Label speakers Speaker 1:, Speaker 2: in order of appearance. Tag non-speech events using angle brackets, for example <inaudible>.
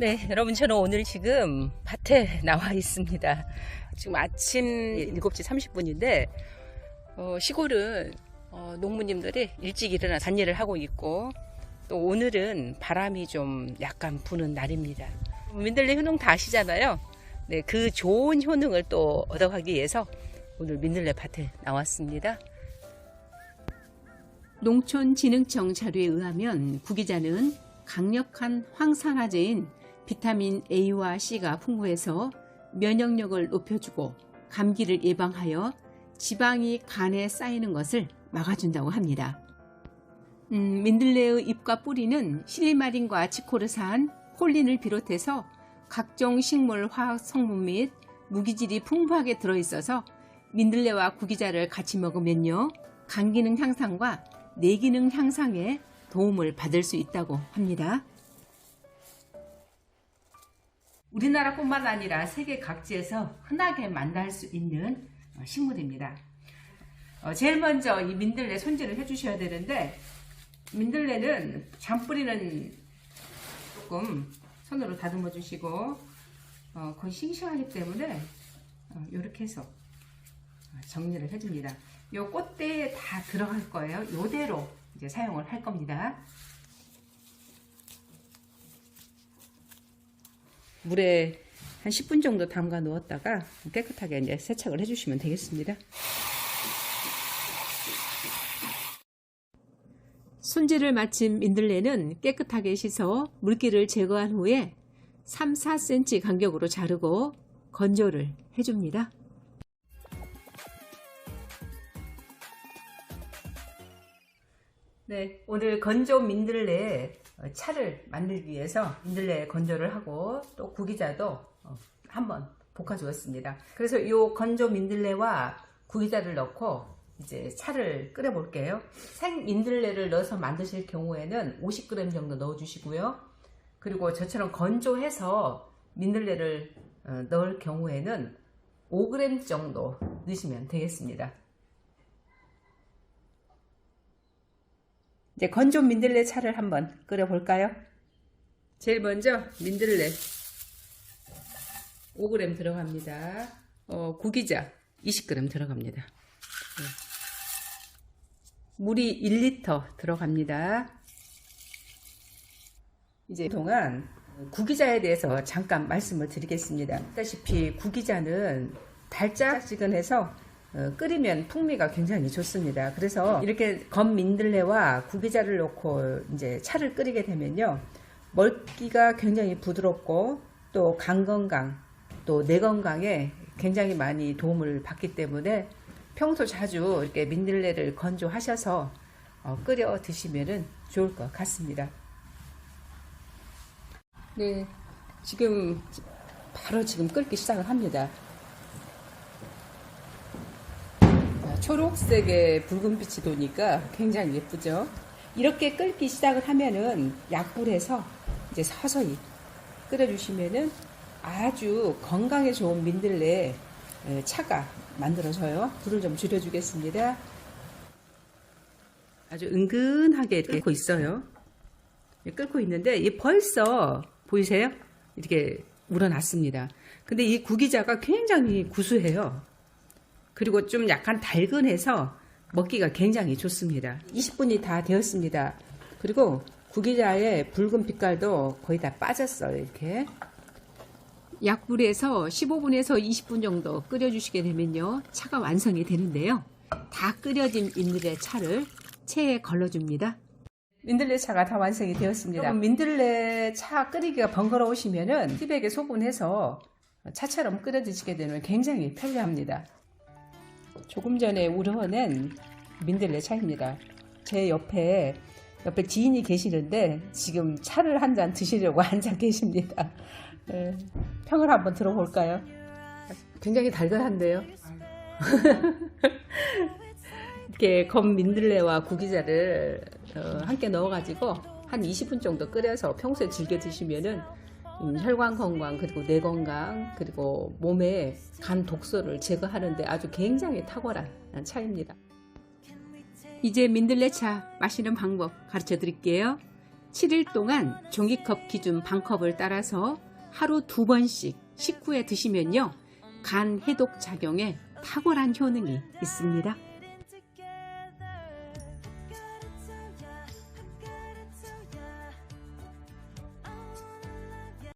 Speaker 1: 네, 여러분 저는 오늘 지금 밭에 나와 있습니다. 지금 아침 7시 30분인데 어, 시골은 어, 농부님들이 일찍 일어나 잔일을 하고 있고 또 오늘은 바람이 좀 약간 부는 날입니다. 민들레 효능 다 아시잖아요. 네, 그 좋은 효능을 또 얻어가기 위해서 오늘 민들레 밭에 나왔습니다. 농촌진흥청 자료에 의하면 구기자는 강력한 황산화제인 비타민 A와 C가 풍부해서 면역력을 높여주고 감기를 예방하여 지방이 간에 쌓이는 것을 막아준다고 합니다. 음, 민들레의 잎과 뿌리는 실리마린과 지코르산, 콜린을 비롯해서 각종 식물 화학 성분 및 무기질이 풍부하게 들어있어서 민들레와 구기자를 같이 먹으면요 간 기능 향상과 뇌 기능 향상에 도움을 받을 수 있다고 합니다. 우리나라뿐만 아니라 세계 각지에서 흔하게 만날 수 있는 어, 식물입니다. 어, 제일 먼저 이 민들레 손질을 해주셔야 되는데 민들레는 잔뿌리는 조금 손으로 다듬어 주시고 어, 거의 싱싱하기 때문에 이렇게 해서 정리를 해줍니다. 요 꽃대에 다 들어갈 거예요. 요대로 이제 사용을 할 겁니다. 물에 한 10분 정도 담가 놓았다가 깨끗하게 이제 세척을 해주시면 되겠습니다. 손질을 마친 민들레는 깨끗하게 씻어 물기를 제거한 후에 3, 4cm 간격으로 자르고 건조를 해줍니다. 네, 오늘 건조 민들레 어, 차를 만들기 위해서 민들레 건조를 하고 또 구기자도 어, 한번 볶아 주었습니다. 그래서 이 건조 민들레와 구기자를 넣고 이제 차를 끓여 볼게요. 생 민들레를 넣어서 만드실 경우에는 50g 정도 넣어 주시고요. 그리고 저처럼 건조해서 민들레를 어, 넣을 경우에는 5g 정도 넣으시면 되겠습니다. 이제 건조 민들레 차를 한번 끓여 볼까요? 제일 먼저 민들레 5g 들어갑니다. 어, 구기자 20g 들어갑니다. 네. 물이 1리터 들어갑니다. 이제 동안 구기자에 대해서 잠깐 말씀을 드리겠습니다. 아시다시피 구기자는 달짝지근해서 어, 끓이면 풍미가 굉장히 좋습니다. 그래서 이렇게 건 민들레와 구기자를 넣고 이제 차를 끓이게 되면요. 먹기가 굉장히 부드럽고 또 간 건강, 또뇌 건강에 굉장히 많이 도움을 받기 때문에 평소 자주 이렇게 민들레를 건조하셔서 어, 끓여 드시면 좋을 것 같습니다. 네, 지금 바로 지금 끓기 시작을 합니다. 초록색의 붉은빛이 도니까 굉장히 예쁘죠. 이렇게 끓기 시작을 하면은 약불에서 이제 서서히 끓여주시면은 아주 건강에 좋은 민들레 차가 만들어져요. 불을 좀 줄여주겠습니다. 아주 은근하게 이렇게 끓고 있어요. 끓고 있는데 이 벌써 보이세요? 이렇게 우러났습니다. 근데 이 구기자가 굉장히 구수해요. 그리고 좀 약간 달근해서 먹기가 굉장히 좋습니다. 20분이 다 되었습니다. 그리고 구기자의 붉은 빛깔도 거의 다 빠졌어요. 이렇게. 약불에서 15분에서 20분 정도 끓여주시게 되면요. 차가 완성이 되는데요. 다 끓여진 민들레 차를 체에 걸러줍니다. 민들레 차가 다 완성이 되었습니다. 민들레 차 끓이기가 번거로우시면은 티백에 소분해서 차처럼 끓여 드시게 되면 굉장히 편리합니다. 조금 전에 우려낸 민들레 차입니다. 제 옆에 옆에 지인이 계시는데 지금 차를 한 잔 드시려고 <laughs> 앉아 계십니다. 네, 평을 한번 들어볼까요? 굉장히 달달한데요. <laughs> 이렇게 검 민들레와 구기자를 어, 함께 넣어가지고 한 20분 정도 끓여서 평소에 즐겨 드시면은 음, 혈관 건강 그리고 뇌 건강 그리고 몸의 간 독소를 제거하는데 아주 굉장히 탁월한 차입니다. 이제 민들레차 마시는 방법 가르쳐 드릴게요. 7일 동안 종이컵 기준 반컵을 따라서 하루 두 번씩 식후에 드시면요. 간 해독 작용에 탁월한 효능이 있습니다.